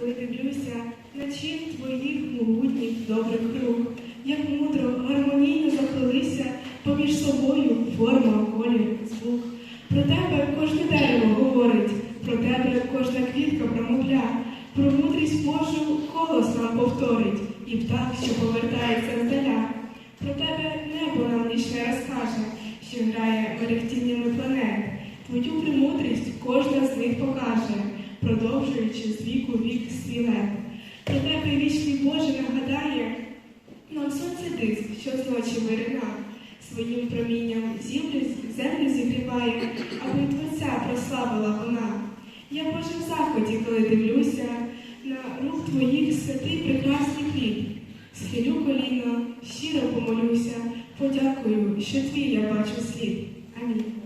коли дивлюся на чин твоїх могутніх добрих рук, як мудро, гармонійно заплелися поміж собою форма, колір, звук. Про тебе кожне дерево говорить, про тебе кожна квітка промовля, про мудрість Божу голос нам повторить, і птах, що повертається здаля. Про тебе небо нам нічне розкаже, що грає мерехтіннями планет. Твою премудрість кожна з них покаже, продовжуючи з віку вік свій. Про тебе вічний Боже нагадає, нам сонце диск, що зночі вирина, своїм промінням землю, землю зігріває, аби Творця прославила вона. Я Боже в заході, коли дивлюся на рух твоїх святий прекрасний хліб. Схилю коліно, щиро помолюся, подякую, що твій я бачу слід. Амінь.